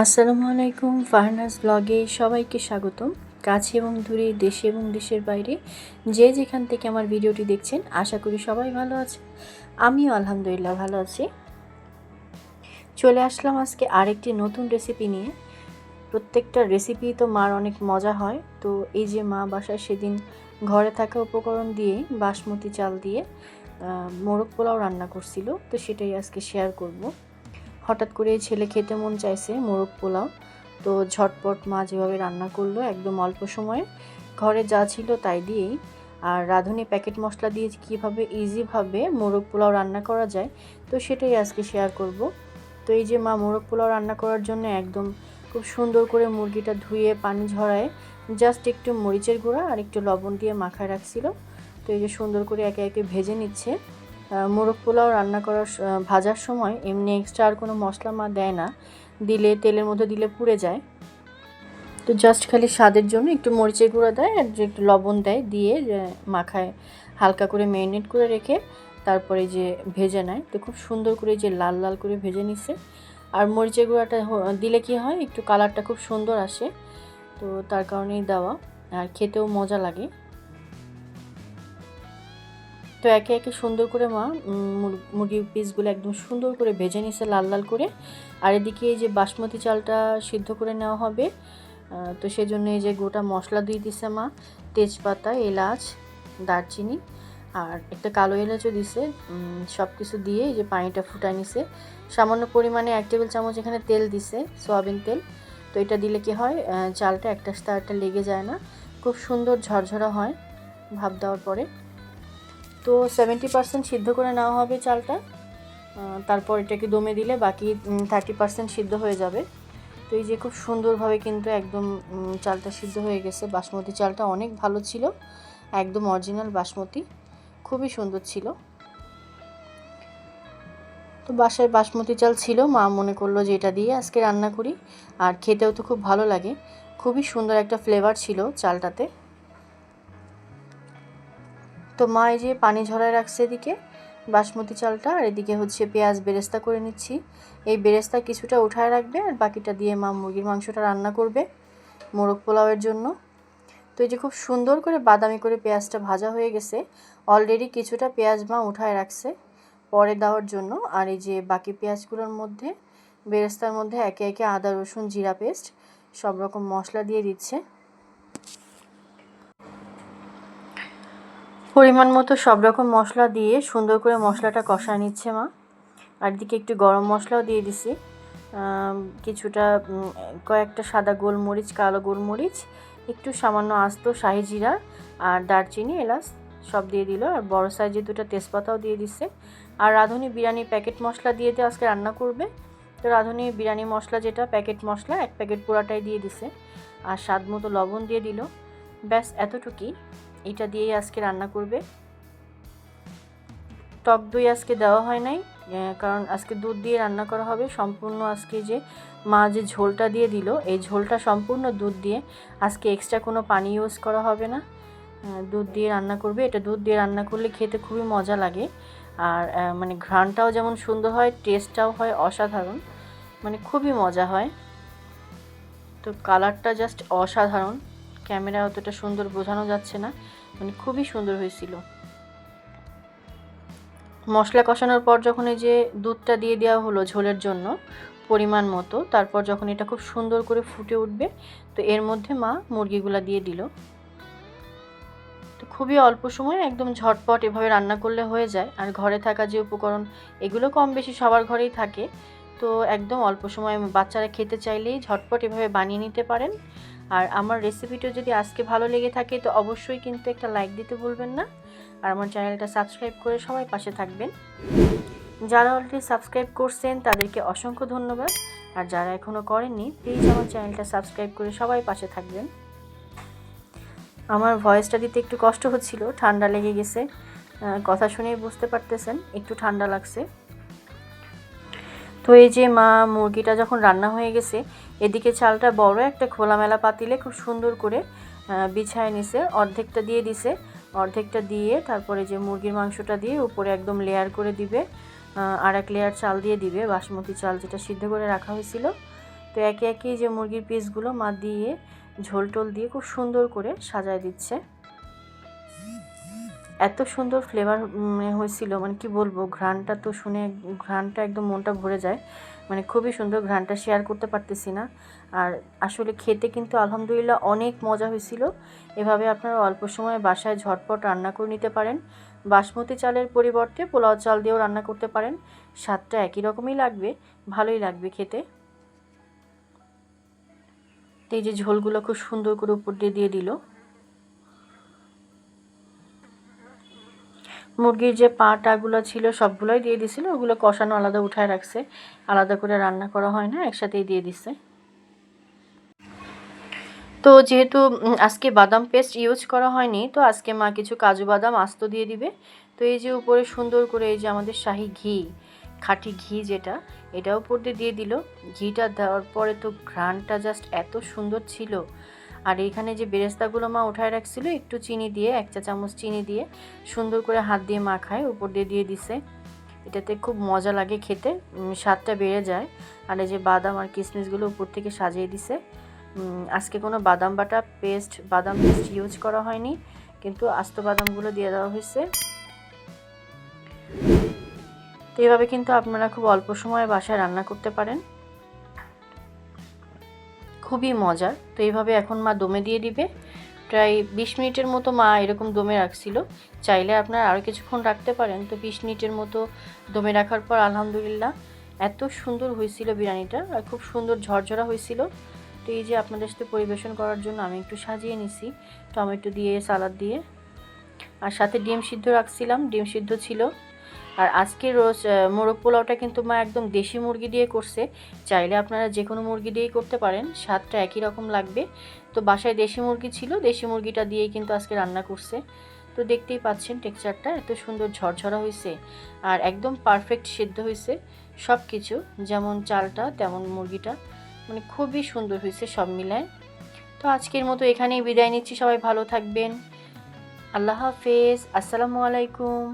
আসসালামু আলাইকুম, ফারনাস ব্লগে সবাইকে স্বাগতম। কাছে এবং দূরে, দেশে এবং দেশের বাইরে, যে যেখান থেকে আমার ভিডিওটি দেখছেন, আশা করি সবাই ভালো আছে আমিও আলহামদুলিল্লাহ ভালো আছি। চলে আসলাম আজকে আরেকটি নতুন রেসিপি নিয়ে। প্রত্যেকটা রেসিপি তো মার অনেক মজা হয়, তো এই যে মা বাসায় সেদিন ঘরে থাকা উপকরণ দিয়ে বাসমতি চাল দিয়ে মোরগ পোলাও রান্না করছিল, তো সেটাই আজকে শেয়ার করব। হঠাৎ করে ছেলে খেতে মন চাইছে মোরগ পোলাও। তো ঝটপট মা যেভাবে রান্না করল একদম অল্প সময়ে, ঘরে যা ছিল তাই দিয়েই। আর রাঁধুনি প্যাকেট মশলা দিয়ে কীভাবে ইজিভাবে মোরগ পোলাও রান্না করা যায়, তো সেটাই আজকে শেয়ার করব। তো এই যে মা মোরগ পোলাও রান্না করার জন্য একদম খুব সুন্দর করে মুরগিটা ধুয়ে পানি ঝরায় জাস্ট একটু মরিচের গুঁড়া আর একটু লবণ দিয়ে মাখায় রাখছিল। তো এই যে সুন্দর করে একে একে ভেজে নিচ্ছে। মোরগ পোলাও রান্না করার ভাজার সময় এমনি এক্সট্রা আর কোনো মশলা মা দেয় না। দিলে, তেলের মধ্যে দিলে পুড়ে যায়। তো জাস্ট খালি স্বাদের জন্য একটু মরিচের গুঁড়া দেয় আর একটু লবণ দেয় দিয়ে মাখায়, হালকা করে ম্যারিনেট করে রেখে তারপরে যে ভেজে নেয়। তো খুব সুন্দর করে যে লাল লাল করে ভেজে নিছে। আর মরিচের গুঁড়াটা দিলে কি হয়, একটু কালারটা খুব সুন্দর আসে। তো তার কারণেই দেওয়া। আর খেতেও মজা লাগে। তো একে একে সুন্দর করে মা মুরগির পিসগুলো একদম সুন্দর করে ভেজে নিছে লাল লাল করে। আর এদিকে এই যে বাসমতি চালটা সিদ্ধ করে নেওয়া হবে তো সেজন্য এই যে গোটা মশলা দিয়ে দিছে মা, তেজপাতা, এলাচ, দারচিনি, আর একটা কালো এলাচও দিছে সব কিছু দিয়ে এই যে পানিটা ফুটায় নিছে। সামান্য পরিমাণে এক টেবিল চামচ এখানে তেল দিছে, সয়াবিন তেল। তো এটা দিলে কি হয় চালটা একটা সাথে আরেকটা লেগে যায় না। খুব সুন্দর ঝরঝরা হয় ভাব দেওয়ার পরে। তো সেভেন্টি পার্সেন্ট সিদ্ধ করে নেওয়া হবে চালটা। তারপর এটাকে দমে দিলে বাকি থার্টি পার্সেন্ট সিদ্ধ হয়ে যাবে। তো এই যে খুব সুন্দরভাবে কিন্তু একদম চালটা সিদ্ধ হয়ে গেছে। বাসমতি চালটা অনেক ভালো ছিল। একদম অরিজিনাল বাসমতি। খুবই সুন্দর ছিল। তো বাসায় বাসমতি চাল ছিল। মা মনে করল যে এটা দিয়ে আজকে রান্না করি। আর খেতেও তো খুব ভালো লাগে। খুবই সুন্দর একটা ফ্লেভার ছিল চালটাতে। তো মা এই যে পানি ঝরায় রাখছে এদিকে, বাসমতি চালটা, আর এদিকে হচ্ছে পেঁয়াজ বেরেস্তা করে নিচ্ছি। এই বেরেস্তা কিছুটা উঠায় রাখবে, আর বাকিটা দিয়ে মা মুরগির মাংসটা রান্না করবে মোরগ পোলাওয়ের জন্য। তো এই যে খুব সুন্দর করে বাদামি করে পেঁয়াজটা ভাজা হয়ে গেছে। অলরেডি কিছুটা পেঁয়াজ মা উঠায় রাখছে পরে দেওয়ার জন্য। আর এই যে বাকি পেঁয়াজগুলোর মধ্যে, বেরেস্তার মধ্যে একে একে আদা, রসুন, জিরা, পেস্ট সব রকম মশলা দিয়ে দিচ্ছে। পরিমাণ মতো সব রকম মশলা দিয়ে সুন্দর করে মশলাটা কষায় নিচ্ছে মা। আর দিকে একটু গরম মশলাও দিয়ে দিছি। কিছুটা কয়েকটা সাদা গোলমরিচ, কালো গোলমরিচ, একটু সামান্য আস্ত শাহি জিরা আর দারচিনি, এলাচ সব দিয়ে দিল। আর বড় সাইজের দুটো তেজপাতাও দিয়ে দিছে। আর রাঁধুনি বিরিয়ানি প্যাকেট মশলা দিয়ে দিয়ে আজকে রান্না করবে, তো রাঁধুনি বিরিয়ানি মশলা যেটা, প্যাকেট মশলা, এক প্যাকেট পুরাটাই দিয়ে দিছে। আর স্বাদ মতো লবণ দিয়ে দিল। ব্যাস, এতটুকুই। এটা দিয়েই আজকে রান্না করবে। টক দই আজকে দেওয়া হয় নাই কারণ আজকে দুধ দিয়ে রান্না করা হবে। সম্পূর্ণ আজকে যে মা যে ঝোলটা দিয়ে দিল, এই ঝোলটা সম্পূর্ণ দুধ দিয়ে আজকে এক্সট্রা কোনো পানি ইউজ করা হবে না। দুধ দিয়ে রান্না করবে। এটা দুধ দিয়ে রান্না করলে খেতে খুবই মজা লাগে। আর মানে ঘ্রাণটাও যেমন সুন্দর হয় টেস্টটাও হয় অসাধারণ। মানে খুবই মজা হয়। তো কালারটা জাস্ট অসাধারণ। ক্যামেরায় অতটা সুন্দর বোঝানো যাচ্ছে না। মানে খুবই সুন্দর হয়েছিল। মশলা কষানোর পর যখন এই যে দুধটা দিয়ে দেওয়া হলো ঝোলের জন্য পরিমাণ মতো, তারপর যখন এটা খুব সুন্দর করে ফুটে উঠবে, তো এর মধ্যে মা মুরগিগুলো দিয়ে দিল। তো খুবই অল্প সময় একদম ঝটপট এভাবে রান্না করলে হয়ে যায়। আর ঘরে থাকা যে উপকরণ, এগুলো কম বেশি সবার ঘরেই থাকে। তো একদম অল্প সময় বাচ্চারা খেতে চাইলেই ঝটপট এভাবে বানিয়ে নিতে পারেন। আর আমার রেসিপিটা যদি আজকে ভালো লেগে থাকে, তো অবশ্যই কিন্তু একটা লাইক দিতে ভুলবেন না। আর আমার চ্যানেলটা সাবস্ক্রাইব করে সবাই পাশে থাকবেন। যারা অলরেডি সাবস্ক্রাইব করছেন, তাদেরকে অসংখ্য ধন্যবাদ। আর যারা এখনও করেননি প্লিজ আমার চ্যানেলটা সাবস্ক্রাইব করে সবাই পাশে থাকবেন। আমার ভয়েসটা দিতে একটু কষ্ট হচ্ছিল, ঠান্ডা লেগে গেছে। কথা শুনেই বুঝতে পারতেছেন, একটু ঠান্ডা লাগছে। তো এই যে মা মুরগিটা যখন রান্না হয়ে গেছে, এদিকে চালটা বড় একটা খোলামেলা পাতিলে খুব সুন্দর করে বিছায় নিছে, অর্ধেকটা দিয়ে দিছে। অর্ধেকটা দিয়ে তারপরে যে মুরগির মাংসটা দিয়ে উপরে একদম লেয়ার করে দিবে আর এক লেয়ার চাল দিয়ে দিবে, বাসমতি চাল যেটা সিদ্ধ করে রাখা হয়েছিল। তো একে একে যে মুরগির পিসগুলো মা দিয়ে ঝোল টোল দিয়ে খুব সুন্দর করে সাজায় দিচ্ছে। এত সুন্দর ফ্লেভার হয়েছিল মানে কি বলব, ঘ্রাণটা তো শুনে, ঘ্রাণটা একদম মনটা ভরে যায়। মানে খুবই সুন্দর ঘ্রাণটা শেয়ার করতে পারতেছি না। আর আসলে খেতে কিন্তু আলহামদুলিল্লাহ অনেক মজা হয়েছিল। এভাবে আপনারা অল্প সময়ে বাসায় ঝটপট রান্না করে নিতে পারেন। বাসমতি চালের পরিবর্তে পোলাও চাল দিয়েও রান্না করতে পারেন। স্বাদটা একই রকমই লাগবে, ভালোই লাগবে খেতে। তো এই যে ঝোলগুলো খুব সুন্দর করে উপর দিয়ে দিয়ে দিল। মুরগির যে পাটাগুলো ছিল সবগুলোই দিয়ে দিছিল, ওগুলো কষানো আলাদা উঠায় রাখছে। আলাদা করে রান্না করা হয় না, একসাথেই দিয়ে দিছে। তো যেহেতু আজকে বাদাম পেস্ট ইউজ করা হয়নি, তো আজকে মা কিছু কাজু বাদাম আস্ত দিয়ে দিবে। তো এই যে উপরে সুন্দর করে এই যে আমাদের শাহি ঘি, খাঁটি ঘি যেটা, এটাও উপর দিয়ে দিয়ে দিল। ঘিটা দেওয়ার পরে তো ঘ্রাণটা জাস্ট এত সুন্দর ছিল। আর এইখানে যে বেরেস্তাগুলো মা উঠায় রাখছিল, একটু চিনি দিয়ে, এক চা চামচ চিনি দিয়ে সুন্দর করে হাত দিয়ে মাখায় উপর দিয়ে দিয়ে দিছে। এটাতে খুব মজা লাগে খেতে স্বাদটা বেড়ে যায়। আর এই যে বাদাম আর কিসমিসগুলো উপর থেকে সাজিয়ে দিছে। আজকে কোনো বাদাম বাটা পেস্ট, বাদাম পেস্ট ইউজ করা হয়নি, কিন্তু আস্ত বাদামগুলো দিয়ে দেওয়া হয়েছে। তো এভাবে কিন্তু আপনারা খুব অল্প সময়ে বাসায় রান্না করতে পারেন। খুবই মজার। তো এইভাবে এখন মা দমে দিয়ে দিবে। প্রায় বিশ মিনিটের মতো মা এরকম দমে রাখছিল। চাইলে আপনারা আরও কিছুক্ষণ রাখতে পারেন। তো বিশ মিনিটের মতো দমে রাখার পর আলহামদুলিল্লাহ এত সুন্দর হয়েছিল বিরিয়ানিটা আর খুব সুন্দর ঝরঝরা হয়েছিল। তো এই যে আপনাদের সাথে পরিবেশন করার জন্য আমি একটু সাজিয়ে নিছি। টমেটো দিয়ে, সালাদ দিয়ে। আর সাথে ডিম সিদ্ধ রাখছিলাম। ডিম সিদ্ধ ছিল। আর আজকে রোজ মোরগ পোলাওটা কিন্তু মা একদম দেশি মুরগি দিয়ে করছে। চাইলে আপনারা যে কোনো মুরগি দিয়েই করতে পারেন, স্বাদটা একই রকম লাগবে। তো বাসায় দেশি মুরগি ছিল, দেশি মুরগিটা দিয়েই কিন্তু আজকে রান্না করছে। তো দেখতেই পাচ্ছেন টেক্সচারটা, এত সুন্দর ঝরঝরা হয়েছে আর একদম পারফেক্ট সিদ্ধ হয়েছে সব কিছু যেমন চালটা, তেমন মুরগিটা মানে খুবই সুন্দর হয়েছে সব মিলায়। তো আজকের মতো এখানেই বিদায় নিচ্ছি, সবাই ভালো থাকবেন। আল্লাহ হাফেজ, আসসালামু আলাইকুম।